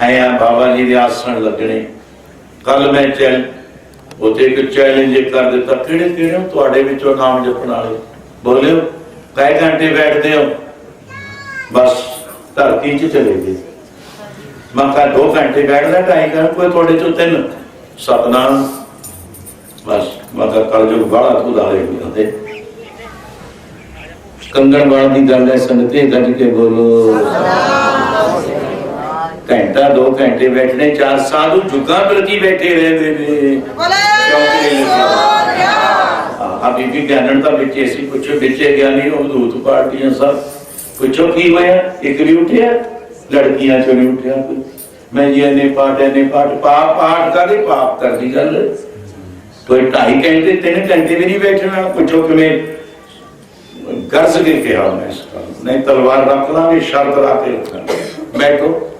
ਆਇਆ ਬਾਬਾ ਜੀ ਦੇ ਆਸਣ ਲੱਗਣੇ। ਕੱਲ ਮੈਂ ਚੈਲ ਉਤੇ ਇੱਕ ਚੈਲੰਜ ਕਰ ਦਿੱਤਾ। ਕਿਹੜੇ ਕਿਹੜੇ ਤੁਹਾਡੇ ਵਿੱਚੋਂ ਨਾਮ ਜਪਣ ਵਾਲੇ? ਬੋਲਿਓ, ਕਈ ਘੰਟੇ ਬੈਠਦੇ ਹੋ। ਬਸ, ਧਰਤੀ 'ਚ ਚਲੇ ਗਏ। ਮੈਂ ਕਿਹਾ, ਦੋ ਘੰਟੇ ਬੈਠਦਾ ਢਾਈ ਕਰ ਕੋਈ ਤੁਹਾਡੇ ਚੋਂ ਤਿੰਨ। ਸਤਨਾਮ। ਬਸ, ਮੈਂ ਕਿਹਾ ਕੱਲ ਜੋ ਤੂੰ ਤੁਦਾਰੇ ਹੁੰਦੇ ਕੰਗਣ ਵਾਲਾ ਦੀ ਗੱਲ ਹੈ ਸੰਗਤੇ ਗੱਜ ਕੇ ਬੋਲੋ। ਘੰਟਾ ਘੰਟੇ ਬੈਠਣੇ ਚਾਰ ਸਾਧੂ ਜੁਗਾਂ ਪ੍ਰਤੀ ਬੈਠੇ ਰਹਿੰਦੇ ਨੇ? ਆ ਬੀਬੀ ਗਿਆਨਣ ਦਾ ਵਿੱਚ ਅਸੀਂ ਪੁੱਛੋ ਵਿੱਚੇ ਗਿਆਨੀ ਉਹ ਦੂਤ ਪਾਰਟੀਆਂ ਸਭ। ਪੁੱਛੋ ਕੀ ਹੋਇਆ? ਇੱਕ ਵੀ ਉੱਠਿਆ? ਲੜਕੀਆਂ ਚੋਂ ਨਹੀਂ ਉੱਠਿਆ ਕੋਈ। ਮੈਂ ਜੀ ਨੇ ਪਾਠ ਨੇ ਪਾਠ ਪਾਪ ਪਾਠ ਕਾਦੇ ਪਾਪ ਕਰਦੀ ਗੱਲ। ਕੋਈ ਢਾਈ ਘੰਟੇ ਤਿੰਨ ਘੰਟੇ ਵੀ ਨਹੀਂ ਬੈਠਣਾ। ਪੁੱਛੋ ਕਿਵੇਂ ਗਰਜ ਕੇ ਕਿਹਾ ਮੈਂ। ਨਹੀਂ ਤਲਵਾਰ ਰੱਖ ਲਾਂਗੇ ਸ਼ਰਤ ਲਾ ਕੇ ਬੈਠੋ।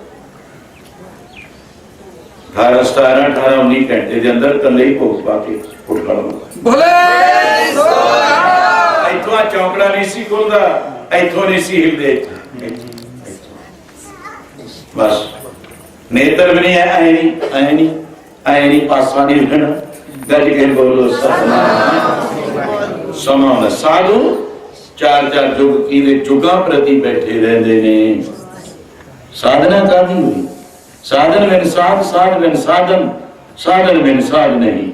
18 17 18 19 ਘੰਟੇ ਦੇ ਅੰਦਰ ਕੱਲੇ ਹੀ ਭੋਗ ਪਾ ਕੇ ਉੱਠ ਖੜੋ ਬੋਲੇ ਇੱਥੋਂ ਆ ਚੌਂਕੜਾ ਨਹੀਂ ਸੀ ਖੁੱਲਦਾ ਇੱਥੋਂ ਨਹੀਂ ਸੀ ਹਿਲਦੇ। ਬਸ। ਨੇਤਰ ਵੀ ਨਹੀਂ ਐ ਨਹੀਂ ਐ ਨਹੀਂ ਐ ਨਹੀਂ ਪਾਸਾ ਨਹੀਂ ਹਿਲਣਾ। ਗੱਜ ਕੇ ਬੋਲੋ ਸਤਨਾਮ। ਸਮਾਂ ਸਾਧੂ ਚਾਰ ਚਾਰ ਜੁਗ ਕੀਦੇ ਜੁਗਾਂ ਪ੍ਰਤੀ ਬੈਠੇ ਰਹਿੰਦੇ ਨੇ। ਸਾਧਨਾ ਕਾਦੀ ਹੋਈ? ਸਾਧਨ ਬਿਨ ਸਾਧ ਸਾਧ ਬਿਨ ਸਾਧਨ ਸਾਧਨ ਬਿਨ ਸਾਧ ਨਹੀਂ।